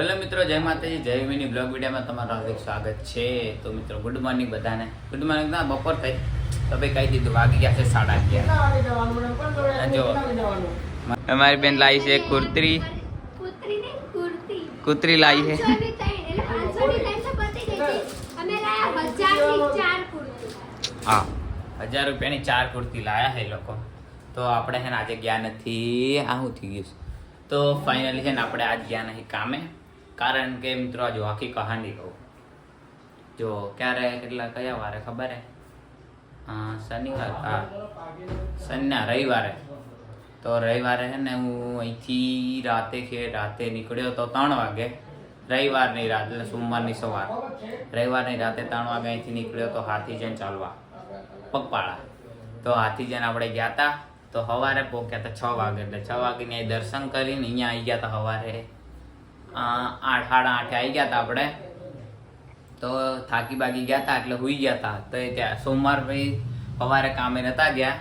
Hello મિત્રો, જય માતાજી, જય વિની બ્લોગ વિડીયોમાં તમારું હાર્દિક સ્વાગત છે. તો મિત્રો, ગુડ મોર્નિંગ બધાને. ગુડ મોર્નિંગ ના, બપોર થઈ. તો ભાઈ કહી દીધું, વાગી ગયા છે સાડા અગિયાર. જો. અમારી બેન લાવી છે કુર્તરી. કૂતરી લાવી છે. હા. હજાર રૂપિયાની ચાર કુર્તી લાયા છે લોકો. તો આપણે છે ને આજે ગયા નથી. આ શું થઈ ગયું છે? તો ફાઇનલી છે ને આપણે આજ ગયા નહીં કામે. કારણ કે મિત્રો જો આખી કહાની કહું. જો ક્યારે, કેટલા, કયા વારે ખબર હે? શનિવાર, હા. શનિના રવિવારે. તો રવિવારે છે ને હું અહીંથી રાતે કે રાતે નીકળ્યો તો ત્રણ વાગે. રવિવારની રાત, એટલે સોમવારની સવાર. રવિવારની રાતે ત્રણ વાગે અહીંથી નીકળ્યો તો હાથી જઈને ચાલવા. પગપાળા. તો હાથી જઈને આપણે ગયા હતા તો સવારે પહોંચ્યા હતા છ વાગે. એટલે છ વાગે દર્શન કરીને અહીંયા આવી ગયા હતા સવારે આઠ સાડા આઠે આવી ગયા હતા આપણે. તો થાકી બાકી ગયા હતા એટલે હુઈ ગયા હતા તો એ ત્યાં સોમવાર પછી સવારે કામે નતા ગયા.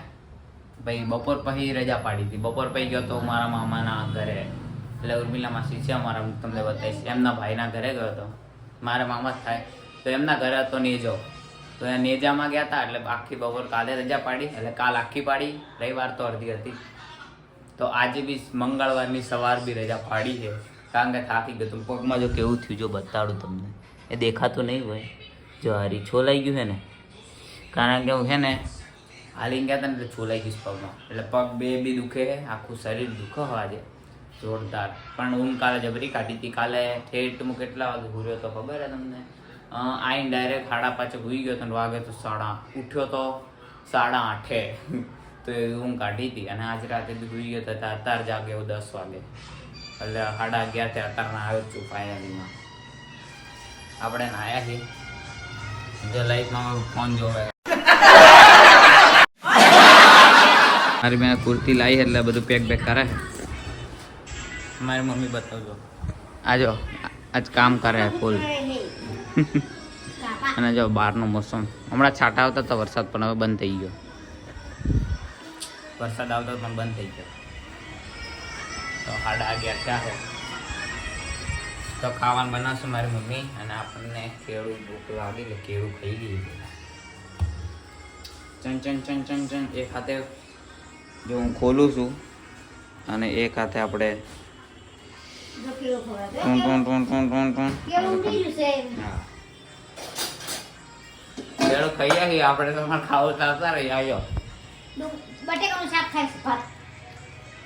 ભાઈ બપોર પછી રજા પાડી હતી. બપોર પછી ગયો તો મારા મામાના ઘરે. એટલે ઉર્મિલા માસી છે અમારા તમને બતાવીશ. એમના ભાઈના ઘરે ગયો હતો. મારા મામા જ થાય. તો એમના ઘરે હતો નેજો. તો એ નેજામાં ગયા હતા એટલે આખી બપોર કાલે રજા પાડી. એટલે કાલ આખી પાડી. રવિવાર તો અડધી હતી. તો આજે બી મંગળવારની સવાર બી રજા પાડી છે. કારણ કે થાકી ગયો. તું પગમાં જો કેવું થયું, જો બતાડું તમને. એ દેખાતું નહીં હોય. જો હારી છોલાઈ ગયું છે ને, કારણ કે હું છે ને હાલી ગયા હતા ને એટલે છોલાઈ ગયું પગમાં. એટલે પગ બે બી દુખે, આખું શરીર દુખે હોય આજે જોરદાર. પણ ઊંઘ કાલે જબરી કાઢી હતી. કાલે ઠેઠ હું કેટલા વાગે ઘૂર્યો તો ખબર હે તમને? આઈને ડાયરેક્ટ સાડા પાંચે ભૂઈ ગયો તને વાગે તો સાડા, ઉઠ્યો તો સાડા આઠે. તો એ ઊંઘ કાઢી હતી. અને આજ રાતે બી ભૂઈ ગયો તો ત્યાં અત્યારે જાગે એવું દસ વાગે. એટલે સાડા અગિયારથી અત્યારના આવ્યો છું ફાઇનલીમાં આપણે નાયા છીએ. જો લાઈફમાં ફોન જોવે. મારી મેં કુર્તી લાવી એટલે બધું પેક બેક કરે. મારી મમ્મી બતાવજો. આજો આજ કામ કરે ફૂલ અને જો બહારનો મોસમ. હમણાં છાંટા આવતા તો વરસાદ પણ હવે બંધ થઈ ગયો. વરસાદ આવતો પણ બંધ થઈ ગયો. તો સાડા અગિયાર થયા છે તો ખાવાનું બનાવશે મારી મમ્મી અને આપણને કેળું ભૂખ લાગી એટલે કેળું ખાઈ ગઈ ચન ચન ચન ચન ચન. એ ખાતે જો હું ખોલું છું અને એ ખાતે આપણે. ટૂન ટૂન ટૂન ટૂન ટૂન ટૂન? હા. કેળું ખાઈ આવી આપણે તો પણ ખાવું તો રહી આવ્યો બટેકાનું શાક ખાઈશું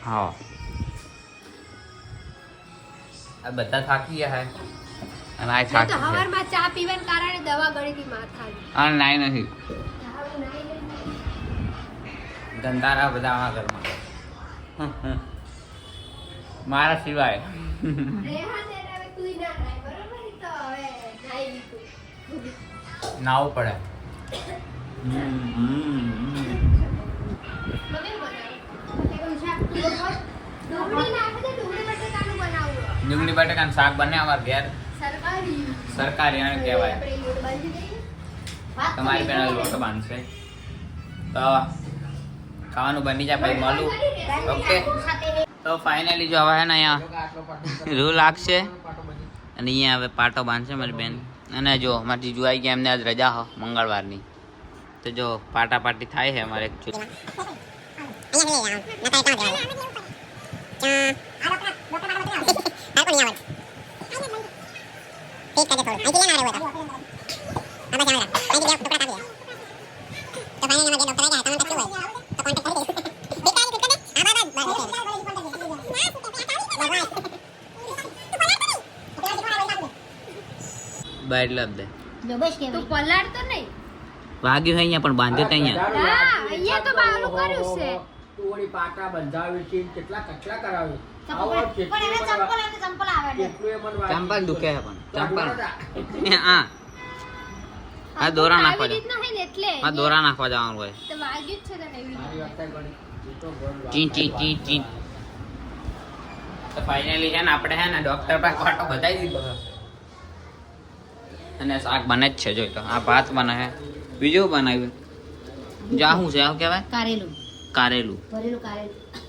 હા. આ બધા થાકી ગયા હે. અને આ થાકી છે હવારમાં ચા પીવાને કારણે દવા ગળી હતી માથાની આ નાઈ નથી. ધંધારા બધા આ ઘરમાં. મારા સિવાય. નાવું પડે. હમ, હમ, હમ. મમ્મી બનાવ્યું. બટેકાનું શાક તું બોલ. ડુંગળી નાખે તો ડુંગળી બટેકાનું બનાવવું. ડુંગળી બટાકાનું શાક બને અમારા ઘેર. સરકારી. સરકારી એને કહેવાય. તમારી બેન લોટ બાંધશે. તો ખાવાનું બની જાય પછી મળું. ઓકે. તો ફાઇનલી જો હવે હે ને અહીંયા રૂ લાગશે. અને અહીંયા હવે પાટો બાંધશે મારી બેન. અને જો મારી જીજુ આવી ગયા એમને આજ રજા હો મંગળવારની. તો જો પાટા પાટી થાય છે અમારે એકચ્યુઅલી બાઈટ લપ દે બસ કે તું પલાળતો નહીં. વાગ્યું છે અહીંયા પણ બાંધ્યો તો અહીંયા. અહીંયા તો બારું કર્યું છે. તું ઓલી પાટા બંધાવી છે કેટલા કચરા કરાવી ચંપલ પણ એને ચંપલ અને ચંપલ આવડે કેટલું એ મને વાગ્યું. ચંપલ દુખે છે પણ ચંપલ ચંપલ હા આ દોરા નાખવા આવી જાવ રીતના હે ને એટલે આ દોરા નાખવા જવાનું હોય તો વાગ્યું જ છે તને એવી મારી રીતે. વાત કરી. એ તો ગોળ ચી ચી ચી ચી તો ફાઇનલી છે ને આપણે છે ને ડોક્ટર પાસે કાંટો બતાવી દીધો છે અને શાક બને જ છે જોઈ તો આ ભાત બને છે. બીજું બનાવ્યું. જાહું છે આવું કહેવાય? કારેલું. કારેલું.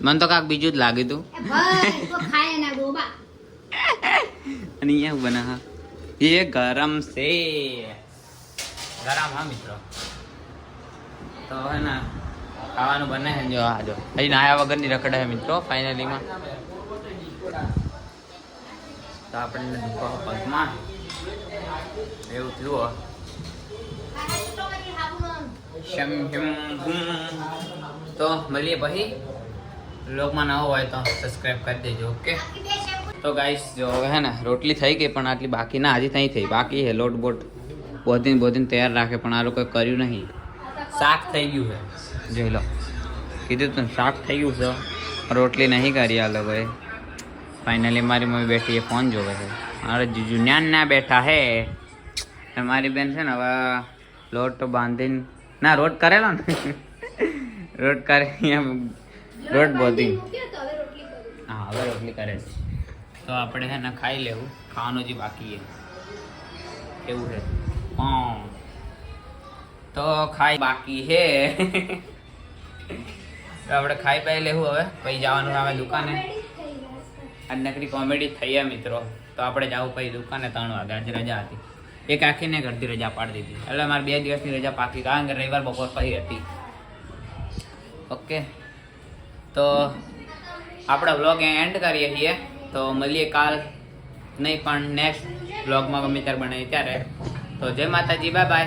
મને તો કાક બીજું જ લાગ્યું તું. ખાય ના ગોબા અને અહીંયા બના એ ગરમ છે. ગરમ હા મિત્રો. તો હે ને ખાવાનું બને છે જો આ જો. હજી નાયા વગરની રખડે છે મિત્રો ફાઇનલીમાં તો આપણે પગમાં. એવું થયું શમ ગુમ. તો મળીએ પછી. લોકમાં નવો હોય તો સબસ્ક્રાઈબ કરી દેજો, ઓકે? તો ગાઈસ જો હવે હે ને, રોટલી થઈ ગઈ, પણ આટલી બાકી ના, હજી થઈ થઈ. બાકી છે લોટ બોટ બોધીને બોધીને તૈયાર રાખે, પણ આ લોકોએ કર્યું નહીં. શાક થઈ ગયું છે. જોઈ લો. કીધું તું શાક થઈ ગયું છે. રોટલી નહીં કરી આ લોકોએ. ફાઇનલી મારી મમ્મી બેઠી એ ફોન જોવે છે. મારા જીજુ ન્યાન ના બેઠા હે. મારી બેન છે ને હવે લોટ બાંધીને ના રોટ કરેલો ને? રોટ કરે રોટ બોધી હા હવે રોટલી કરે છે. તો આપણે છે ને ખાઈ લેવું. ખાવાનું જે બાકી છે. એવું છે. તો ખાઈ બાકી છે. તો આપણે ખાઈ પાઈ લેવું હવે. પછી જવાનું આવે દુકાને. આજ નકરી કોમેડી થઈ ગયા મિત્રો. તો આપણે જવું પછી દુકાને ત્રણ વાગે આજે રજા હતી. એક આખીને ઘરથી રજા પાડી દીધી. એટલે મારે બે દિવસની રજા પાકી. કારણ કે રવિવાર બપોર પછી હતી. ઓકે? તો આપણે વ્લોગ એન્ડ કરીએ છીએ. તો મળીએ કાલ નહીં પણ નેક્સ્ટ વ્લોગમાં ગમે ત્યારે બનાવીએ. ત્યારે તો જય માતાજી બાય બાય